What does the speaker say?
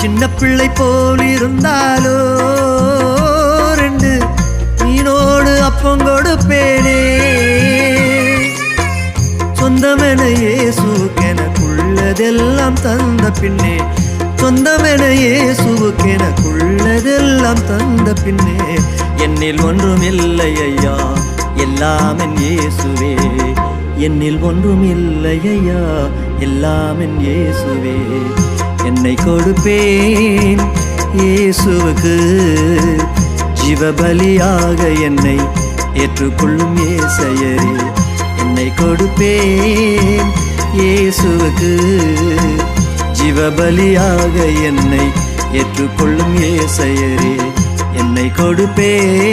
சின்ன பிள்ளை போல் இருந்தாலோ ரெண்டு மீனோடு அப்பம் கொடுப்பேனே. சொந்தமெனையே இயேசுக்கெனக்குள்ளதெல்லாம் தந்த பின்னே. சொந்தமெனையே இயேசுக்கெனக்குள்ளதெல்லாம் தந்த பின்னே. என்னில் ஒன்றும் இல்லை ஐயா எல்லாம் என் இயேசுவே. என்னில் ஒன்றும் இல்லையா எல்லாம் என் இயேசுவே. என்னை கொடுப்பேன் இயேசுவுக்கு. ஜீவபலியாக என்னை ஏற்றுக்கொள்ளும் ஏசையரே. என்னை கொடுப்பேன் இயேசுவுக்கு. ஜீவபலியாக என்னை ஏற்றுக்கொள்ளும் ஏசையரே. என்னை கொடுப்பேன்